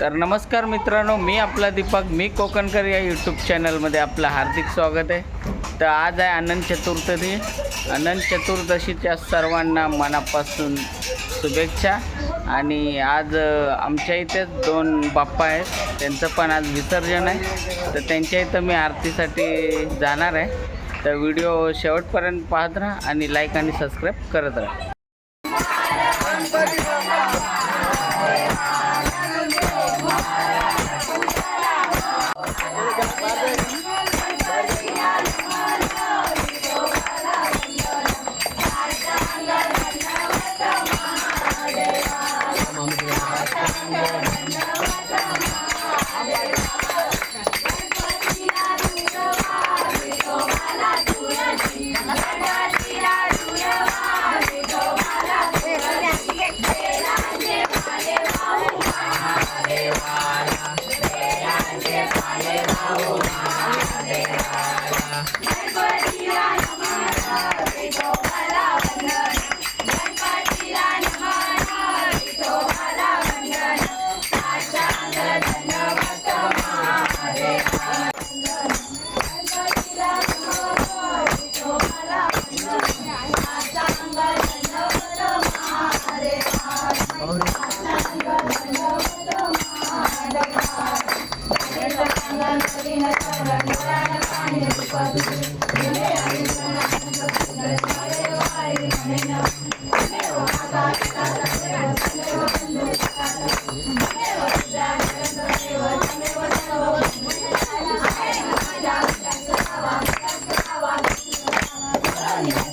तर नमस्कार मित्रांनो मी आपला दीपक मी कोकणकर या यूट्यूब चॅनलमध्ये आपलं हार्दिक स्वागत आहे. तर आज आहे अनंत चतुर्थी. अनंत चतुर्दशीच्या सर्वांना मनापासून शुभेच्छा. आणि आज आमच्या इथेच दोन बाप्पा आहेत. त्यांचं पण आज विसर्जन आहे. तर त्यांच्या इथं मी आरतीसाठी जाणार आहे. तर व्हिडिओ शेवटपर्यंत पाहत राहा आणि लाईक आणि सबस्क्राईब करत राहा.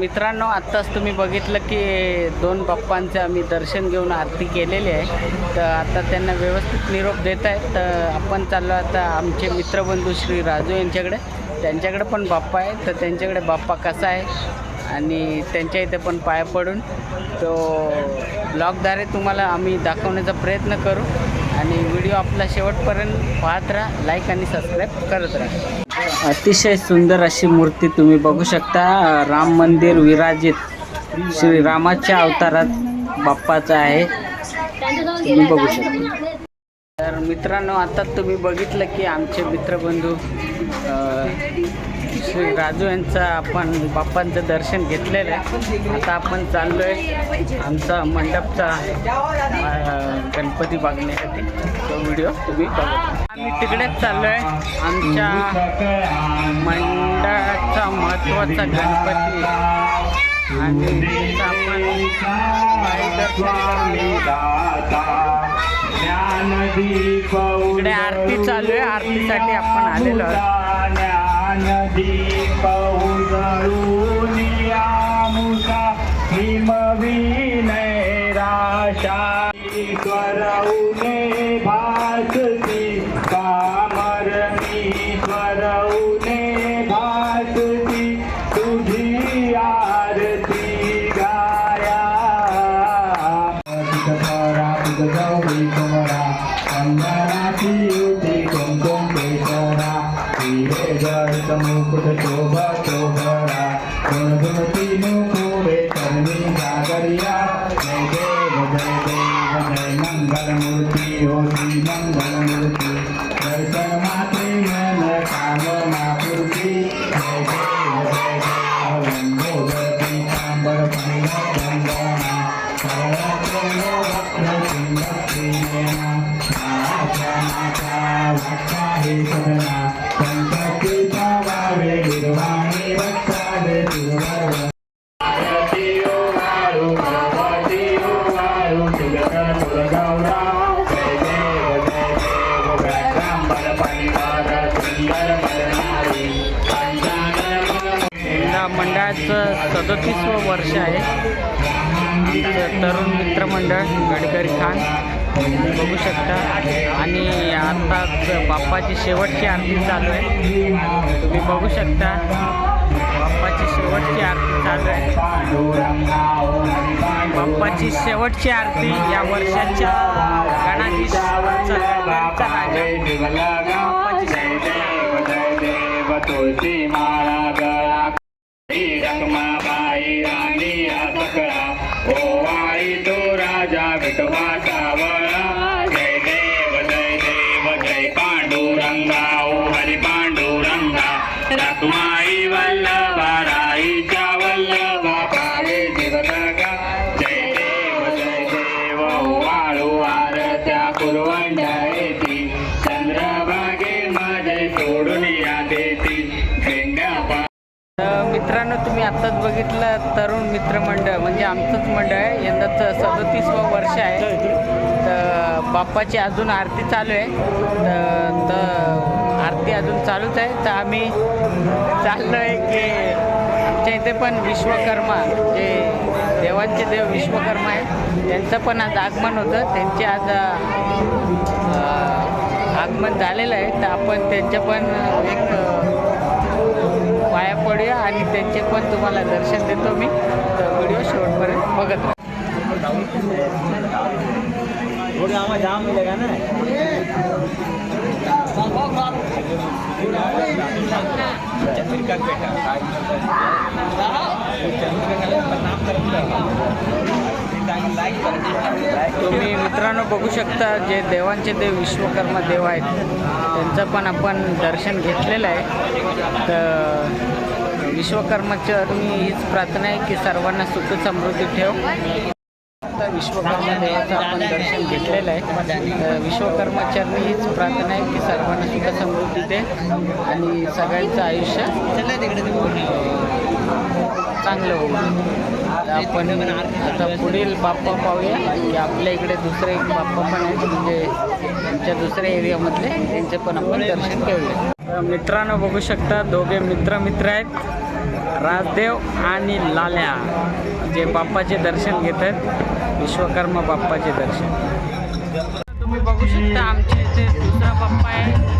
मित्रांनो आत्ताच तुम्ही बघितलं की दोन बाप्पांचे आम्ही दर्शन घेऊन आरती केलेली आहे. तर आता त्यांना व्यवस्थित निरोप देत आहेत. तर आपण चाललो आता आमचे मित्रबंधू श्री राजू यांच्याकडे. त्यांच्याकडे पण बाप्पा आहे तर त्यांच्याकडे बाप्पा कसा आहे? आणि त्यांच्या इथे पण पाया पडून तो ब्लॉगद्वारे तुम्हाला आम्ही दाखवण्याचा प्रयत्न करू. आणि व्हिडिओ आपला शेवटपर्यंत पाहत राहा. लाईक आणि सबस्क्राईब करत राहा. अतिशय सुंदर अशी मूर्ती तुम्ही बघू शकता. राम मंदिर विराजित. श्री रामाच्या अवतारात बाप्पाचं आहे. तुम्ही बघू शकता. तर मित्रांनो आता तुम्ही बघितलं की आमचे मित्रबंधू श्री राजू यांचा आपण बाप्पांचं दर्शन घेतलेलं आहे. आता आपण चाललो आहे आमचा मंडपचा गणपती बघण्यासाठी तो व्हिडिओ तुम्ही बघा. मी तिकडेच चाललो आहे आमच्या मंडळाचा महत्त्वाचा गणपती. आणि इकडे आरती चालू आहे. आरतीसाठी आपण आलेलो आहोत. गाया. मंडळाचं सदतीसवं वर्ष आहे. आमचं तरुण मित्रमंडळ गडकरी खान. तुम्ही बघू शकता. आणि आत्ताच बाप्पाची शेवटची आरती चालू आहे. तुम्ही बघू शकता. बाप्पाची शेवटची आरती चालू आहे. बाप्पाची शेवटची आरती या वर्षाच्या गणाधीश बाप्पाची शेवटची ลงมา मित्रांनो तुम्ही आत्ताच बघितलं तरुण मित्रमंडळ म्हणजे आमचंच मंडळ आहे. यंदाचं सदोतीसवं वर्ष आहे. तर बाप्पाची अजून आरती चालू आहे. तर आरती अजून चालूच आहे. तर आम्ही चाललो आहे की आमच्या इथे पण विश्वकर्मा जे देवांचे देव विश्वकर्मा आहे त्यांचं पण आज आगमन होतं. त्यांचे आज आगमन झालेलं आहे. तर आपण त्यांच्या पण एक पाया पडूया आणि त्यांचे पण तुम्हाला दर्शन देतो मी. तर व्हिडिओ शेवटपर्यंत बघत राहा. तुम्ही मित्रांनो बघू शकता जे देवांचे देव विश्वकर्मा देव आहेत त्यांचं पण आपण दर्शन घेतलेलं आहे. तर विश्वकर्माचरणी हीच प्रार्थना आहे की सर्वांना सुख समृद्धी ठेव. आता विश्वकर्मा देवाचं आपण दर्शन घेतलेलं आहे. विश्वकर्माचरणी हीच प्रार्थना आहे की सर्वांना सुख समृद्धी दे आणि सगळ्यांचं आयुष्य चांगलं होईल आपण आता पुढील बाप्पा पाहूया की आपल्या इकडे दुसरे एक बाप्पा पण आहेत म्हणजे आमच्या दुसऱ्या एरियामधले त्यांचे पण आपण दर्शन घेऊया. तर मित्रांनो बघू शकता दोघे मित्र मित्र आहेत. राजदेव आणि लाल्या. जे बाप्पाचे दर्शन घेत आहेत विश्वकर्मा बाप्पाचे दर्शन. तुम्ही बघू शकता आमच्या इथे दुसरा बाप्पा आहे.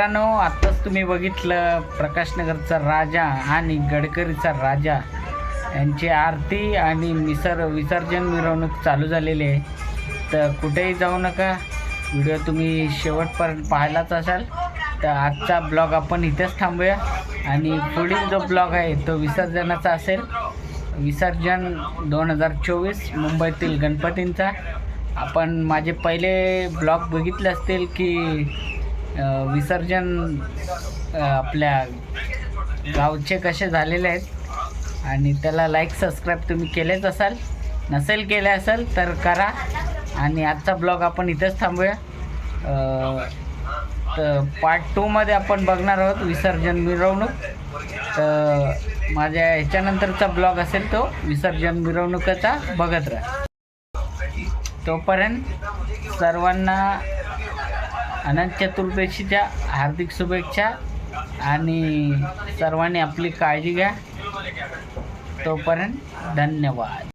मित्रांनो आत्ताच तुम्ही बघितलं प्रकाशनगरचा राजा आणि गडकरीचा राजा. यांची आरती आणि मिसर विसर्जन मिरवणूक चालू झालेली आहे. तर कुठेही जाऊ नका. व्हिडिओ तुम्ही शेवटपर्यंत पाहायलाच असाल तर आजचा ब्लॉग आपण इथेच थांबूया. आणि पुढील जो ब्लॉग आहे तो विसर्जनाचा असेल. विसर्जन दोन हजार चोवीस मुंबईतील गणपतींचा. आपण माझे पहिले ब्लॉग बघितले असतील की विसर्जन आपल्या गावचे कसे झालेले आहेत आणि त्याला लाईक सबस्क्राईब तुम्ही केलेच असाल नसेल केले असेल तर करा. आणि आजचा ब्लॉग आपण इथेच थांबूया. तर पार्ट टूमध्ये आपण बघणार आहोत विसर्जन मिरवणूक. तर माझ्या ह्याच्यानंतरचा ब्लॉग असेल तो विसर्जन मिरवणुकीचा बघत राहा. तोपर्यंत सर्वांना अनंत चतुर्दशीच्या हार्दिक शुभेच्छा आणि सर्वांनी आपली काळजी घ्या. तोपर्यंत धन्यवाद.